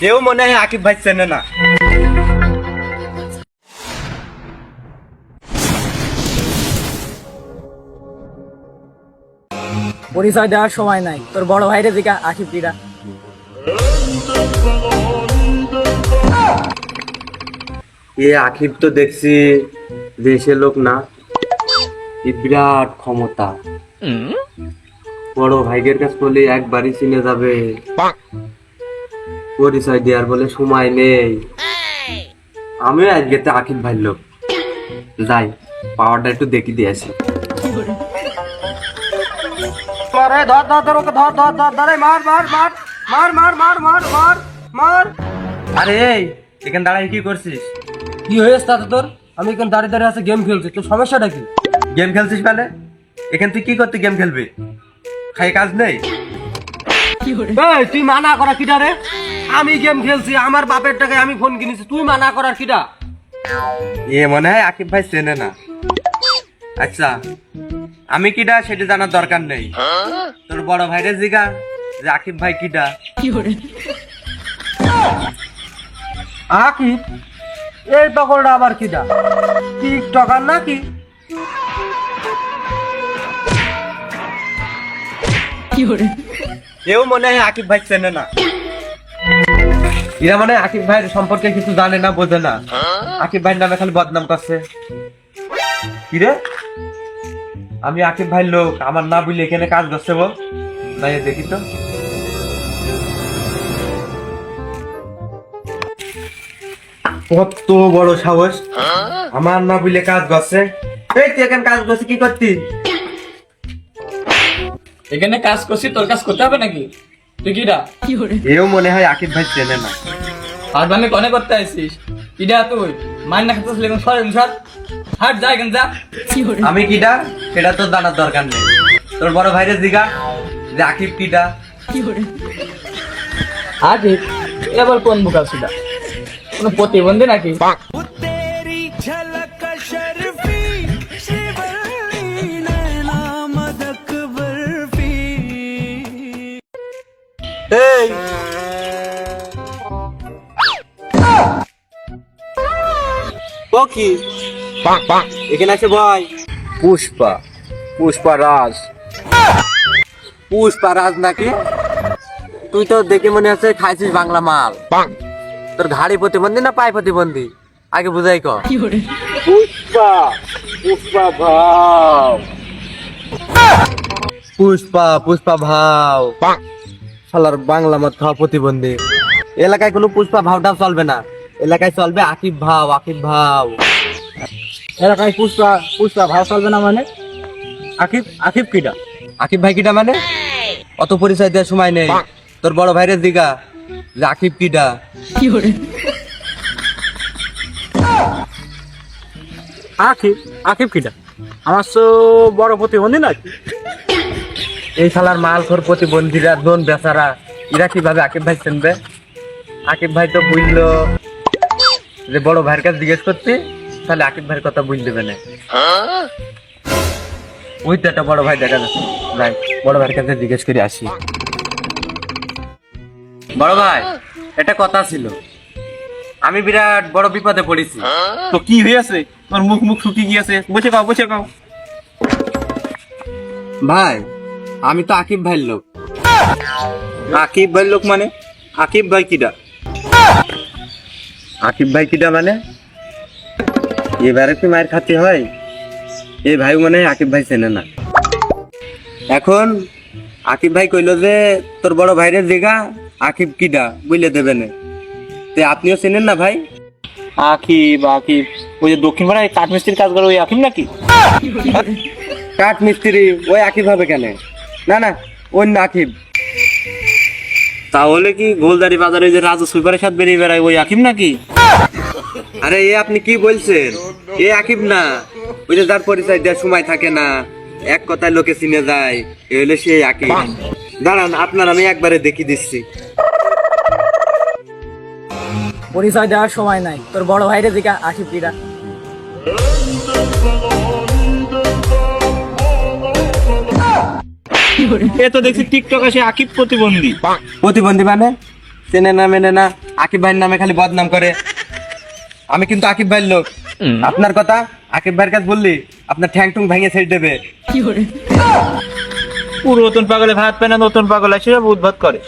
কেউ মনে হয় আকিব ভাই চেনে না পরিচয় দেওয়ার সময় নাই। তোর বড় ভাইরে দিকা আকিব কিরা এ আকিব তো দেখছি দেশের লোক না। বিরাট ক্ষমতা। বড় ভাইগের কাছে বলে একবারই চিনে যাবে। পরিচয় দেওয়ার বলে সময় নেই। আমিও আজকে তো আকিব ভাই লোক। যাই পাওয়ারটা একটু দেখি দিয়ে আসি। ধর ধর ধর ওকে ধর ধর ধর ধরে মার মার মার মার মার মার মার মার মার। আরে এখানে দাঁড়াই কি করছিস? কি হয়েছে তাতে তোর? আমি এখন দাঁড়িয়ে দাঁড়িয়ে আছে গেম খেলছি তোর সমস্যাটা কি? গেম খেলছিস মানে? এখান তুই কি করতে গেম খেলবি? খাই কাজ নেই? তুই মানা করা কিটা রে? আমি গেম খেলছি, আমার বাপের টাকায় আমি ফোন কিনেছি, তুই মানা করার কিটা এ মনে হয় আকিব ভাই চেনে না। আচ্ছা আমি কিডা সেটা জানার দরকার নেই। তোর বড় ভাইরে জিগা যে আকিব ভাই কিডা। আকিব, এই পকড়টা আবার কিটা টিকটকার নাকি? এও মনে হয় আকিব ভাই চেনে না। মানে আকিব ভাইয়ের সম্পর্কে কিছু জানে না, বোঝে না। আকিব নামে খালি বদনাম করছে। কিরে আমি আকিব ভাইয়ের লোক, আমার না বুঝলে এখানে কাজ করছে বল। যাই দেখি তো। কত বড় সাহস। আমার না বুঝলে কাজ করছে এই, তুই এখানে কাজ করছে কি করতি এখানে কাজ করছি তোর কাজ করতে হবে নাকি? তুই কিরা এও মনে হয় আকিব ভাই চেনে না। আর আমি কনে করতে আসিস কিরা তুই? মাইন না খাতে এখন সর সর। হাট যা এখান যা। আমি কিটা সেটা তোর জানার দরকার নেই। তোর বড় ভাইরে জিগা যে আকিব কিটা আগে এবার কোন বুকা সেটা কোনো প্রতিবন্ধী নাকি? ও কি? এখানে আছে ভাই। পুষ্পা। পুষ্পা রাজ। পুষ্পা রাজ নাকি? তুই তো দেখে মনে হচ্ছে খাইছিস বাংলা মাল। তোর ঘাড়ি প্রতিবন্ধী না পায়ে প্রতিবন্ধী? আগে বুঝাই ক। পুষ্পা। পুষ্পা ভাও। পুষ্পা পুষ্পা ভাও। শালার বাংলা মত খাওয়া প্রতিবন্ধী। এলাকায় কোনো পুষ্পা ভাওটা চলবে না। এলাকায় চলবে আকিব ভাও আকিব ভাও। এলাকায় পুষ্পা পুষ্পা ভাও চলবে না মানে? আকিব আকিব কিটা? আকিব ভাই কিটা মানে? অত পরিচয় দেওয়ার সময় নেই। তোর বড় ভাইরের দিঘা যে আকিব কিটা। আকিব আকিব কিটা? আমার তো বড় প্রতিবন্ধী নাকি এই শালার মালখোর প্রতিবন্ধীরা দোন বেচারা এরা কীভাবে আকিব ভাই চিনবে? আকিব ভাই তো বুঝলো। যে বড় ভাইয়ের কাছে জিজ্ঞেস করতে তাহলে আকিব ভাইয়ের কথা বুঝ দেবে না। ওই তো একটা বড় ভাই দেখা যাচ্ছে। ভাই বড় ভাইয়ের কাছে জিজ্ঞেস করে আসি। বড় ভাই, একটা কথা ছিল। আমি বিরাট বড় বিপদে পড়েছি। তো কি হয়েছে? তোর মুখ মুখ শুকিয়ে গিয়েছে। বসে খাও বসে খাও। ভাই, আমি তো আকিব ভাইয়ের লোক। আকিব ভাইয়ের লোক মানে? আকিব ভাই কিডা? আকিব ভাই কিটা মানে? এবারে কি মায়ের খাতে হয়? এ ভাই মনে হয় আকিব ভাই চেনে না। এখন আকিব ভাই কইলো যে তোর বড় ভাইরে জিগা আকিব কিডা? বুঝলে দেবে না। তে আপনিও চেনেন না ভাই? আকিব আকিব। ওই যে দক্ষিণ পাড়ায় কাঠ মিস্ত্রির কাজ করে ওই আকিব নাকি? কাঠ মিস্ত্রি ওই আকিব হবে কেন? না না অন্য আকিব। তাহলে কি গোলদারি বাজারে যে রাজু সুইপারের সাথে বেরিয়ে বেড়ায় ওই আকিব নাকি? আরে এ আপনি কি বলছেন? এ আকিব না। ওই যে যার পরিচয় দেওয়ার সময় থাকে না এক কথায় লোকে চিনে যায় এ হলে সেই আকিব। দাঁড়ান আপনার আমি একবারে দেখি দিচ্ছি। পরিচয় দেওয়ার সময় নাই। তোর বড় ভাইরে দিকা আকিব কিটা এ তো দেখছি টিকটক আসে আকিব প্রতিবন্ধী। প্রতিবন্ধী মানে? চেনে না মেনে না আকিব ভাইয়ের নামে খালি বদনাম করে। আমি কিন্তু আকিব ভাইয়ের লোক। আপনার কথা আকিব ভাইয়ের কাছে বললি আপনার ঠ্যাং টুং ভেঙে ছেড়ে দেবে। পুরো নতুন পাগলে ভাত পায় না নতুন পাগল আসে উদ্ভাত করে।